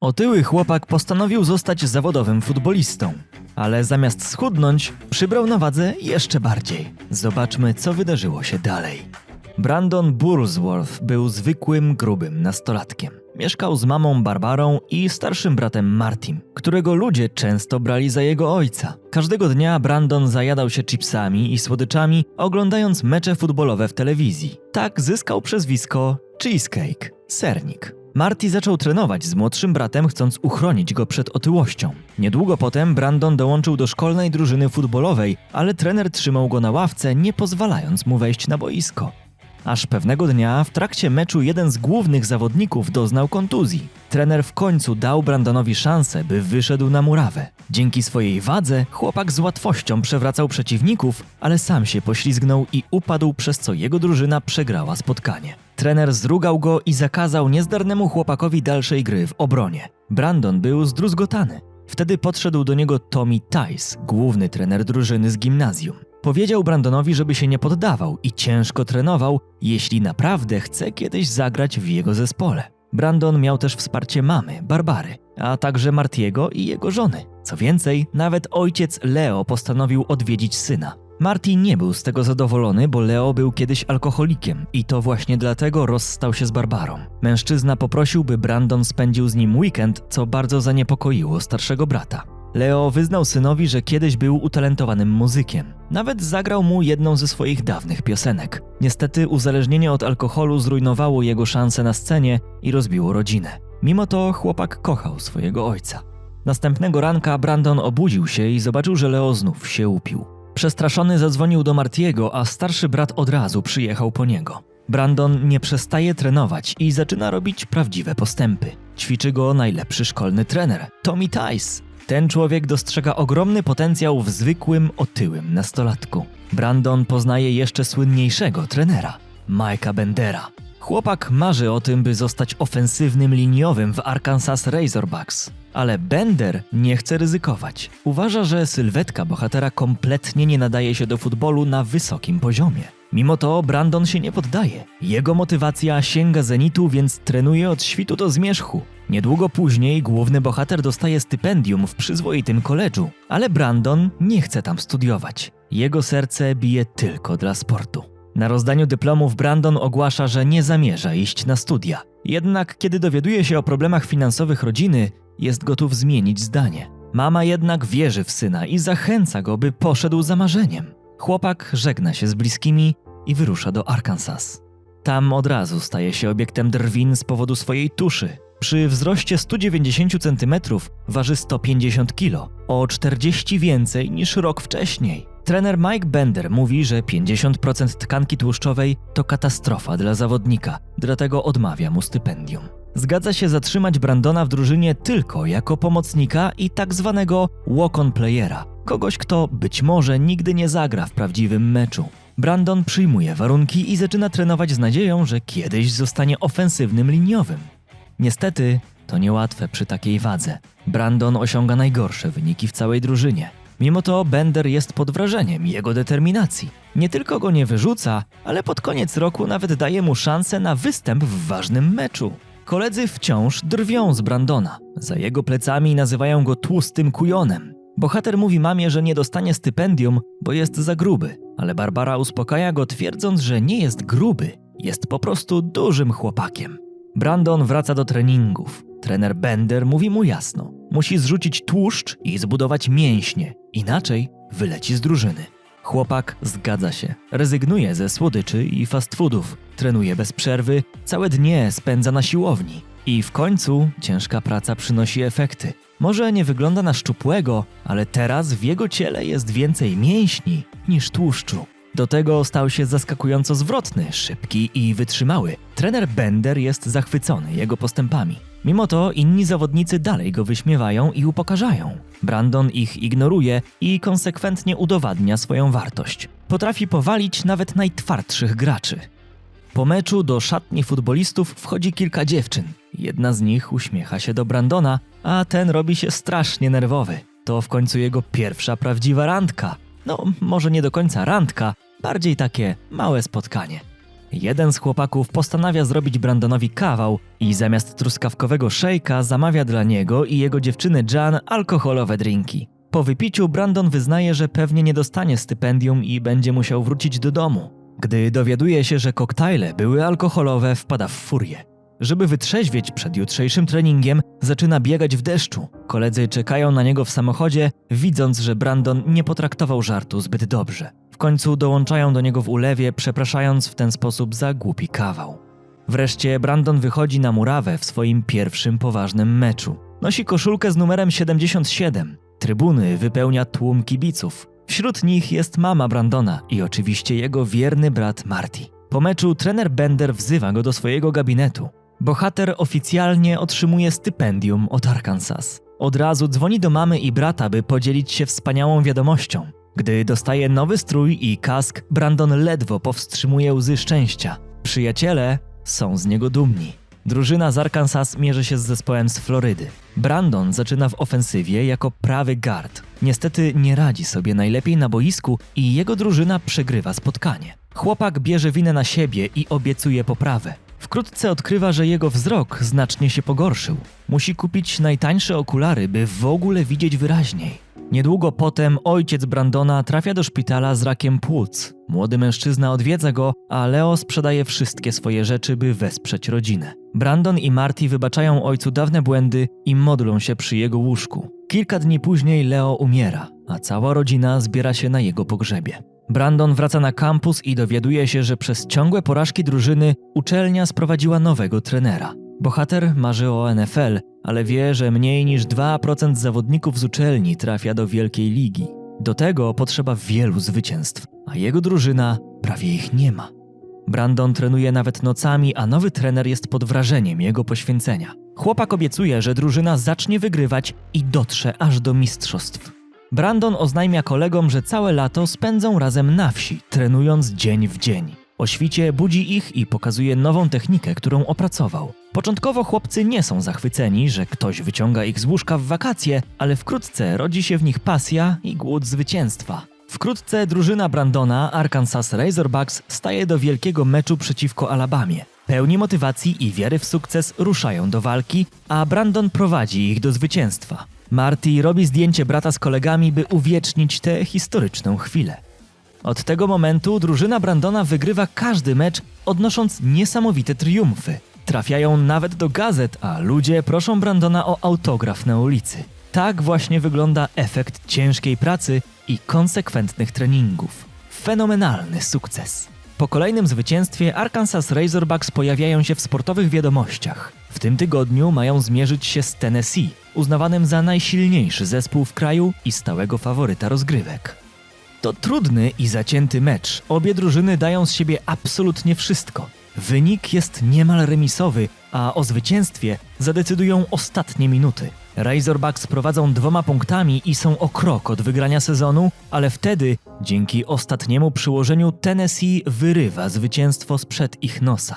Otyły chłopak postanowił zostać zawodowym futbolistą, ale zamiast schudnąć, przybrał na wadze jeszcze bardziej. Zobaczmy, co wydarzyło się dalej. Brandon Burlsworth był zwykłym, grubym nastolatkiem. Mieszkał z mamą Barbarą i starszym bratem Martim, którego ludzie często brali za jego ojca. Każdego dnia Brandon zajadał się chipsami i słodyczami, oglądając mecze futbolowe w telewizji. Tak zyskał przezwisko Cheesecake, sernik. Marty zaczął trenować z młodszym bratem, chcąc uchronić go przed otyłością. Niedługo potem Brandon dołączył do szkolnej drużyny futbolowej, ale trener trzymał go na ławce, nie pozwalając mu wejść na boisko. Aż pewnego dnia w trakcie meczu jeden z głównych zawodników doznał kontuzji. Trener w końcu dał Brandonowi szansę, by wyszedł na murawę. Dzięki swojej wadze chłopak z łatwością przewracał przeciwników, ale sam się poślizgnął i upadł, przez co jego drużyna przegrała spotkanie. Trener zrugał go i zakazał niezdarnemu chłopakowi dalszej gry w obronie. Brandon był zdruzgotany. Wtedy podszedł do niego Tommy Tice, główny trener drużyny z gimnazjum. Powiedział Brandonowi, żeby się nie poddawał i ciężko trenował, jeśli naprawdę chce kiedyś zagrać w jego zespole. Brandon miał też wsparcie mamy, Barbary, a także Martiego i jego żony. Co więcej, nawet ojciec Leo postanowił odwiedzić syna. Marty nie był z tego zadowolony, bo Leo był kiedyś alkoholikiem i to właśnie dlatego rozstał się z Barbarą. Mężczyzna poprosił, by Brandon spędził z nim weekend, co bardzo zaniepokoiło starszego brata. Leo wyznał synowi, że kiedyś był utalentowanym muzykiem. Nawet zagrał mu jedną ze swoich dawnych piosenek. Niestety uzależnienie od alkoholu zrujnowało jego szanse na scenie i rozbiło rodzinę. Mimo to chłopak kochał swojego ojca. Następnego ranka Brandon obudził się i zobaczył, że Leo znów się upił. Przestraszony zadzwonił do Martiego, a starszy brat od razu przyjechał po niego. Brandon nie przestaje trenować i zaczyna robić prawdziwe postępy. Ćwiczy go najlepszy szkolny trener, Tommy Tice. Ten człowiek dostrzega ogromny potencjał w zwykłym, otyłym nastolatku. Brandon poznaje jeszcze słynniejszego trenera, Mike'a Bendera. Chłopak marzy o tym, by zostać ofensywnym liniowym w Arkansas Razorbacks. Ale Bender nie chce ryzykować. Uważa, że sylwetka bohatera kompletnie nie nadaje się do futbolu na wysokim poziomie. Mimo to Brandon się nie poddaje. Jego motywacja sięga zenitu, więc trenuje od świtu do zmierzchu. Niedługo później główny bohater dostaje stypendium w przyzwoitym koledżu, ale Brandon nie chce tam studiować. Jego serce bije tylko dla sportu. Na rozdaniu dyplomów Brandon ogłasza, że nie zamierza iść na studia. Jednak kiedy dowiaduje się o problemach finansowych rodziny, jest gotów zmienić zdanie. Mama jednak wierzy w syna i zachęca go, by poszedł za marzeniem. Chłopak żegna się z bliskimi i wyrusza do Arkansas. Tam od razu staje się obiektem drwin z powodu swojej tuszy. Przy wzroście 190 cm waży 150 kg, o 40 więcej niż rok wcześniej. Trener Mike Bender mówi, że 50% tkanki tłuszczowej to katastrofa dla zawodnika, dlatego odmawia mu stypendium. Zgadza się zatrzymać Brandona w drużynie tylko jako pomocnika i tak zwanego walk-on playera, kogoś, kto być może nigdy nie zagra w prawdziwym meczu. Brandon przyjmuje warunki i zaczyna trenować z nadzieją, że kiedyś zostanie ofensywnym liniowym. Niestety, to niełatwe przy takiej wadze. Brandon osiąga najgorsze wyniki w całej drużynie. Mimo to Bender jest pod wrażeniem jego determinacji. Nie tylko go nie wyrzuca, ale pod koniec roku nawet daje mu szansę na występ w ważnym meczu. Koledzy wciąż drwią z Brandona. Za jego plecami nazywają go tłustym kujonem. Bohater mówi mamie, że nie dostanie stypendium, bo jest za gruby, ale Barbara uspokaja go twierdząc, że nie jest gruby, jest po prostu dużym chłopakiem. Brandon wraca do treningów. Trener Bender mówi mu jasno: musi zrzucić tłuszcz i zbudować mięśnie, inaczej wyleci z drużyny. Chłopak zgadza się, rezygnuje ze słodyczy i fast foodów, trenuje bez przerwy, całe dnie spędza na siłowni. I w końcu ciężka praca przynosi efekty. Może nie wygląda na szczupłego, ale teraz w jego ciele jest więcej mięśni niż tłuszczu. Do tego stał się zaskakująco zwrotny, szybki i wytrzymały. Trener Bender jest zachwycony jego postępami. Mimo to inni zawodnicy dalej go wyśmiewają i upokarzają. Brandon ich ignoruje i konsekwentnie udowadnia swoją wartość. Potrafi powalić nawet najtwardszych graczy. Po meczu do szatni futbolistów wchodzi kilka dziewczyn. Jedna z nich uśmiecha się do Brandona, a ten robi się strasznie nerwowy. To w końcu jego pierwsza prawdziwa randka. No, może nie do końca randka, bardziej takie małe spotkanie. Jeden z chłopaków postanawia zrobić Brandonowi kawał i zamiast truskawkowego szejka zamawia dla niego i jego dziewczyny Jan alkoholowe drinki. Po wypiciu Brandon wyznaje, że pewnie nie dostanie stypendium i będzie musiał wrócić do domu. Gdy dowiaduje się, że koktajle były alkoholowe, wpada w furię. Żeby wytrzeźwieć przed jutrzejszym treningiem, zaczyna biegać w deszczu. Koledzy czekają na niego w samochodzie, widząc, że Brandon nie potraktował żartu zbyt dobrze. W końcu dołączają do niego w ulewie, przepraszając w ten sposób za głupi kawał. Wreszcie Brandon wychodzi na murawę w swoim pierwszym poważnym meczu. Nosi koszulkę z numerem 77. Trybuny wypełnia tłum kibiców. Wśród nich jest mama Brandona i oczywiście jego wierny brat Marty. Po meczu trener Bender wzywa go do swojego gabinetu. Bohater oficjalnie otrzymuje stypendium od Arkansas. Od razu dzwoni do mamy i brata, by podzielić się wspaniałą wiadomością. Gdy dostaje nowy strój i kask, Brandon ledwo powstrzymuje łzy szczęścia. Przyjaciele są z niego dumni. Drużyna z Arkansas mierzy się z zespołem z Florydy. Brandon zaczyna w ofensywie jako prawy guard. Niestety nie radzi sobie najlepiej na boisku i jego drużyna przegrywa spotkanie. Chłopak bierze winę na siebie i obiecuje poprawę. Wkrótce odkrywa, że jego wzrok znacznie się pogorszył. Musi kupić najtańsze okulary, by w ogóle widzieć wyraźniej. Niedługo potem ojciec Brandona trafia do szpitala z rakiem płuc. Młody mężczyzna odwiedza go, a Leo sprzedaje wszystkie swoje rzeczy, by wesprzeć rodzinę. Brandon i Marty wybaczają ojcu dawne błędy i modlą się przy jego łóżku. Kilka dni później Leo umiera, a cała rodzina zbiera się na jego pogrzebie. Brandon wraca na kampus i dowiaduje się, że przez ciągłe porażki drużyny uczelnia sprowadziła nowego trenera. Bohater marzy o NFL, ale wie, że mniej niż 2% zawodników z uczelni trafia do Wielkiej Ligi. Do tego potrzeba wielu zwycięstw, a jego drużyna prawie ich nie ma. Brandon trenuje nawet nocami, a nowy trener jest pod wrażeniem jego poświęcenia. Chłopak obiecuje, że drużyna zacznie wygrywać i dotrze aż do mistrzostw. Brandon oznajmia kolegom, że całe lato spędzą razem na wsi, trenując dzień w dzień. O świcie budzi ich i pokazuje nową technikę, którą opracował. Początkowo chłopcy nie są zachwyceni, że ktoś wyciąga ich z łóżka w wakacje, ale wkrótce rodzi się w nich pasja i głód zwycięstwa. Wkrótce drużyna Brandona, Arkansas Razorbacks, staje do wielkiego meczu przeciwko Alabamie. Pełni motywacji i wiary w sukces ruszają do walki, a Brandon prowadzi ich do zwycięstwa. Marty robi zdjęcie brata z kolegami, by uwiecznić tę historyczną chwilę. Od tego momentu drużyna Brandona wygrywa każdy mecz, odnosząc niesamowite triumfy. Trafiają nawet do gazet, a ludzie proszą Brandona o autograf na ulicy. Tak właśnie wygląda efekt ciężkiej pracy i konsekwentnych treningów. Fenomenalny sukces. Po kolejnym zwycięstwie Arkansas Razorbacks pojawiają się w sportowych wiadomościach. W tym tygodniu mają zmierzyć się z Tennessee, uznawanym za najsilniejszy zespół w kraju i stałego faworyta rozgrywek. To trudny i zacięty mecz. Obie drużyny dają z siebie absolutnie wszystko. Wynik jest niemal remisowy, a o zwycięstwie zadecydują ostatnie minuty. Razorbacks prowadzą dwoma punktami i są o krok od wygrania sezonu, ale wtedy, dzięki ostatniemu przyłożeniu, Tennessee wyrywa zwycięstwo sprzed ich nosa.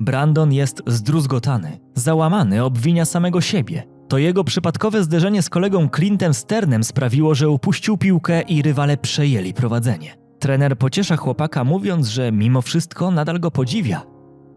Brandon jest zdruzgotany, załamany, obwinia samego siebie. To jego przypadkowe zderzenie z kolegą Clintem Sternem sprawiło, że upuścił piłkę i rywale przejęli prowadzenie. Trener pociesza chłopaka, mówiąc, że mimo wszystko nadal go podziwia.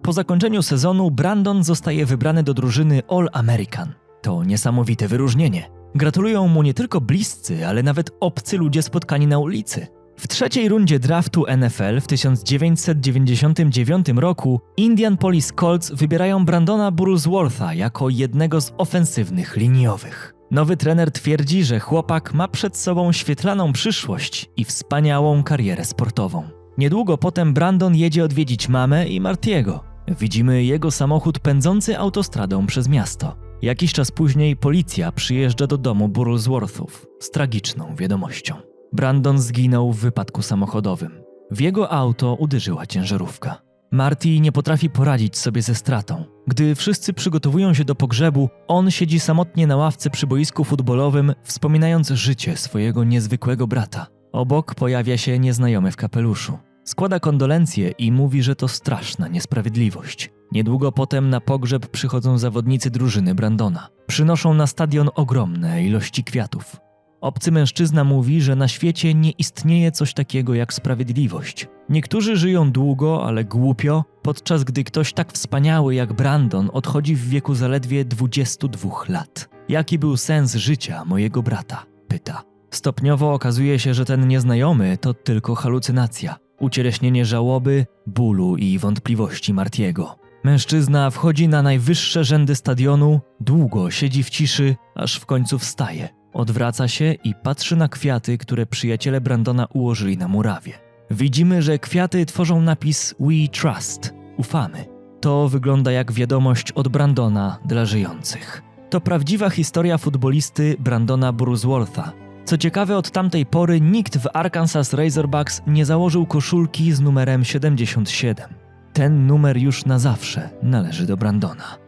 Po zakończeniu sezonu Brandon zostaje wybrany do drużyny All American. To niesamowite wyróżnienie. Gratulują mu nie tylko bliscy, ale nawet obcy ludzie spotkani na ulicy. W trzeciej rundzie draftu NFL w 1999 roku Indianapolis Colts wybierają Brandona Burlswortha jako jednego z ofensywnych liniowych. Nowy trener twierdzi, że chłopak ma przed sobą świetlaną przyszłość i wspaniałą karierę sportową. Niedługo potem Brandon jedzie odwiedzić mamę i Martiego. Widzimy jego samochód pędzący autostradą przez miasto. Jakiś czas później policja przyjeżdża do domu Burlsworthów z tragiczną wiadomością. Brandon zginął w wypadku samochodowym. W jego auto uderzyła ciężarówka. Marty nie potrafi poradzić sobie ze stratą. Gdy wszyscy przygotowują się do pogrzebu, on siedzi samotnie na ławce przy boisku futbolowym, wspominając życie swojego niezwykłego brata. Obok pojawia się nieznajomy w kapeluszu. Składa kondolencje i mówi, że to straszna niesprawiedliwość. Niedługo potem na pogrzeb przychodzą zawodnicy drużyny Brandona. Przynoszą na stadion ogromne ilości kwiatów. Obcy mężczyzna mówi, że na świecie nie istnieje coś takiego jak sprawiedliwość. Niektórzy żyją długo, ale głupio, podczas gdy ktoś tak wspaniały jak Brandon odchodzi w wieku zaledwie 22 lat. Jaki był sens życia mojego brata? pyta. Stopniowo okazuje się, że ten nieznajomy to tylko halucynacja, ucieleśnienie żałoby, bólu i wątpliwości Martiego. Mężczyzna wchodzi na najwyższe rzędy stadionu, długo siedzi w ciszy, aż w końcu wstaje. Odwraca się i patrzy na kwiaty, które przyjaciele Brandona ułożyli na murawie. Widzimy, że kwiaty tworzą napis We Trust ufamy. To wygląda jak wiadomość od Brandona dla żyjących. To prawdziwa historia futbolisty Brandona Buruswortha. Co ciekawe, od tamtej pory nikt w Arkansas Razorbacks nie założył koszulki z numerem 77. Ten numer już na zawsze należy do Brandona.